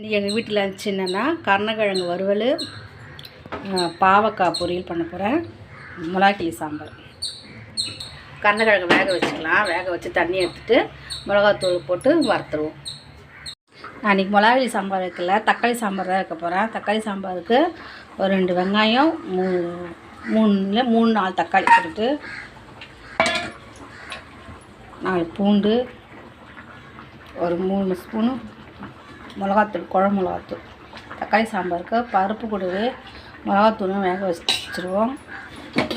இன்றைக்கி எங்கள் வீட்டில் லஞ்ச் என்னென்னா கருணக்கிழங்கு வறுவல் பாவக்காய் பொரியல் பண்ண போகிறேன் மிளகாக்கிளி சாம்பார். கருணக்கிழங்கு வேக வச்சுக்கலாம். வேக வச்சு தண்ணி எடுத்துட்டு மிளகாத்தூள் போட்டு வறுத்துருவோம். நான் இன்றைக்கி மிளகாக்கிளி சாம்பார் வைக்கல. தக்காளி சாம்பார் தான் வைக்க போகிறேன் தக்காளி சாம்பாருக்கு ஒரு ரெண்டு வெங்காயம் மூணு மூணு மூணு நாலு தக்காளி போட்டு நாலு பூண்டு ஒரு மூணு ஸ்பூனு மிளகாத்தூள் குழம்பு மிளகாத்தூள் தக்காளி சாம்பாருக்கு பருப்பு கூடவே மிளகாத்தூளும் வேக வச்சுருவோம்.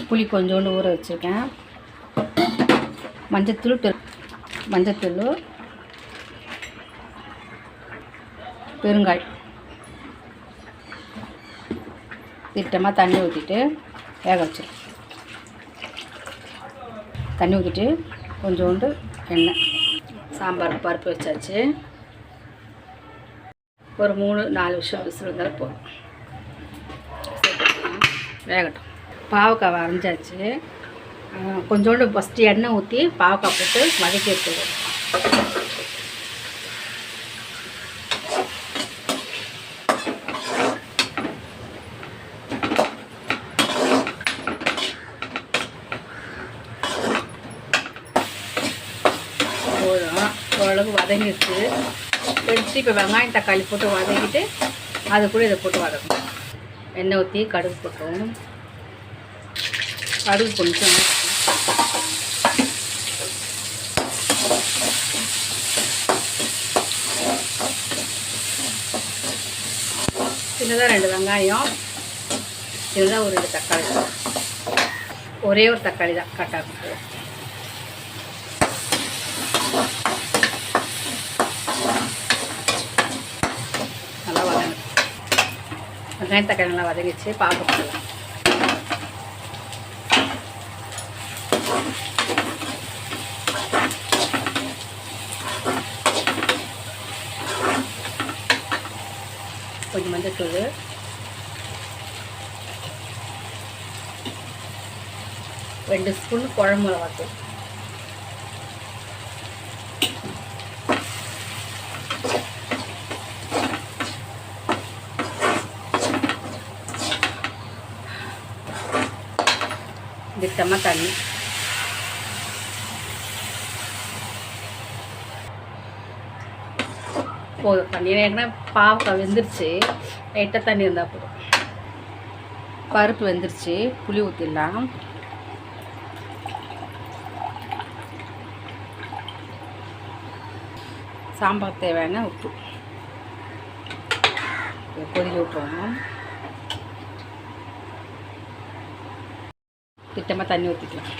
புளி கொஞ்சோண்டு ஊற வச்சுருக்கேன். மஞ்சத்தூள் பெரு மஞ்சத்தூள் பெருங்காய். திட்டமாக தண்ணி ஊற்றிட்டு வேக வச்சிடும் தண்ணி ஊற்றிட்டு கொஞ்சோண்டு எண்ணெய் சாம்பார் பருப்பு வச்சாச்சு. ஒரு மூணு நாலு விஷயம் விசில் இருந்தாலும் போதும். வேகட்டும். பாவக்காய் வரைஞ்சாச்சு கொஞ்சோண்டு ஃபஸ்ட்டு எண்ணெய் ஊற்றி பாவக்காய் போட்டு வதக்கி எடுத்துக்கணும் போதும். ஓரளவுக்கு வதங்கிடுச்சு. எடுத்து இப்போ வெங்காயம் தக்காளி போட்டு வதக்கிட்டு அது கூட இதை போட்டு வதக்கணும். எண்ணெய் ஊற்றி கடுகு போட்டுருவோம் கடுகு கொஞ்சம் சின்னதாக ரெண்டு வெங்காயம் சின்னதாக ஒரு ரெண்டு தக்காளி. ஒரே ஒரு தக்காளி தான் கட்டாக நல்லா வதங்க வெங்காயம் தக்காளி நல்லா வதங்கிச்சு பார்க்க போடலாம். கொஞ்சம் மஞ்சத்தூள். ரெண்டு ஸ்பூன் குழம்பு மிளகாத்தூள். திட்டமாக தண்ணி போதும் தண்ணி ஏன்னா பாவக்காய் வெந்துருச்சு லைட்டாக தண்ணி இருந்தால் போதும் பருப்பு வெந்துருச்சு புளி ஊற்றிடலாம் சாம்பார் தேவையான உப்பு கொதிக்க விட்டுருவோம் திட்டமாக தண்ணி ஊற்றிக்கலாம்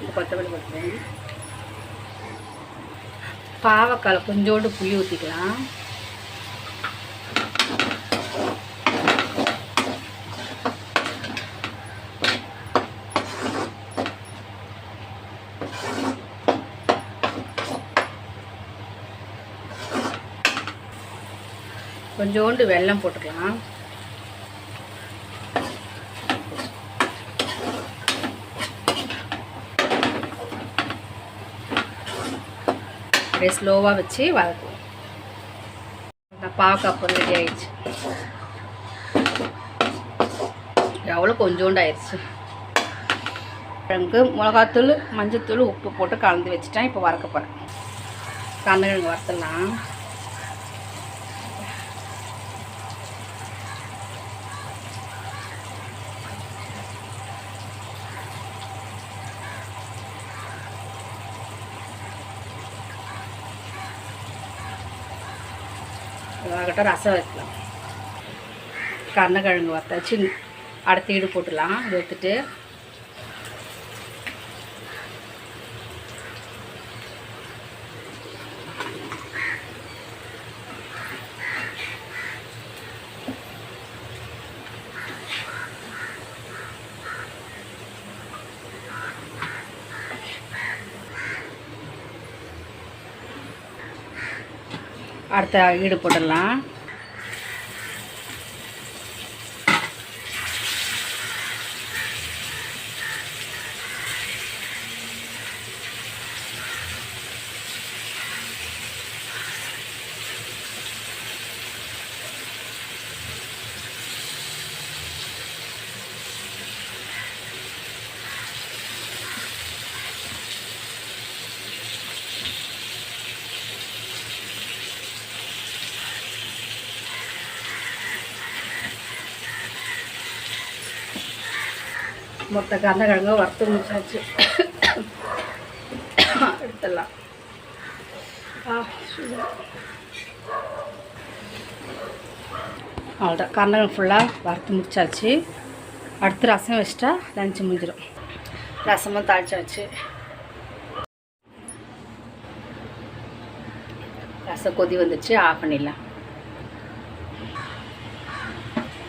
இந்த கொத்தமல்லி போட்டுருவேன் பாவக்காய் கொஞ்சோண்டு புளி ஊற்றிக்கலாம் கொஞ்சோண்டு வெல்லம் போட்டுக்கலாம். அப்படியே ஸ்லோவாக வச்சு வதக்குவோம். நான் பாவக்காய் பொருள் ரெடி ஆயிடுச்சு. எவ்வளோ கொஞ்சோண்டு ஆயிடுச்சு கிழங்கு மிளகாத்தூள் மஞ்சத்தூள் உப்பு போட்டு கலந்து வச்சுட்டேன். இப்போ வறக்க போகிறேன் கந்தகிழங்கு வறுத்துடலாம். ஆகட்டும் ரசம் வைக்கலாம். கருணக்கிழங்கு வத்தாச்சு அடுத்த ஈடு போட்டுடலாம். எடுத்துட்டு அடுத்த ஈடு போட்டுடலாம். மொத்த கருணக்கிழங்கு வறுத்து முடிச்சாச்சு. எடுத்துடலாம். அவ்வளோதான் கருணக்கிழங்கு ஃபுல்லாக வறுத்து முடிச்சாச்சு. அடுத்து ரசம் வச்சிட்டா லஞ்சு முடிஞ்சிடும். ரசமும் தாளிச்சாச்சு. ரசம் கொதி வந்துச்சு ஆஃப் பண்ணிடலாம்.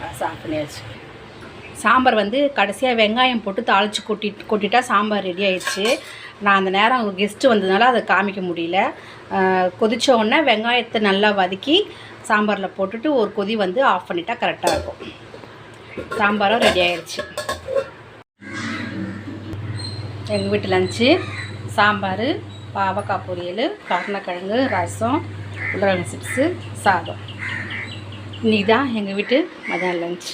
ரசம் ஆஃப் பண்ணியாச்சு. சாம்பார் வந்து கடைசியாக வெங்காயம் போட்டு தாளித்து கொட்டி கொட்டிட்டா சாம்பார் ரெடி ஆயிடுச்சு. நான் அந்த நேரம் கெஸ்ட்டு வந்ததுனால அதை காமிக்க முடியல. கொதித்த உடனே வெங்காயத்தை நல்லா வதக்கி சாம்பாரில் போட்டுட்டு ஒரு கொதி வந்து ஆஃப் பண்ணிட்டா கரெக்டாக இருக்கும். சாம்பாரும் ரெடி ஆயிடுச்சு. எங்கள் வீட்டு லஞ்சு சாம்பார் பாவக்காய் பொரியல் கருணக்கிழங்கு ரசம் உருளைக்கிழங்கு சிப்ஸு சாதம். இன்றைக்கி தான் எங்கள் வீட்டு மதியான லஞ்சு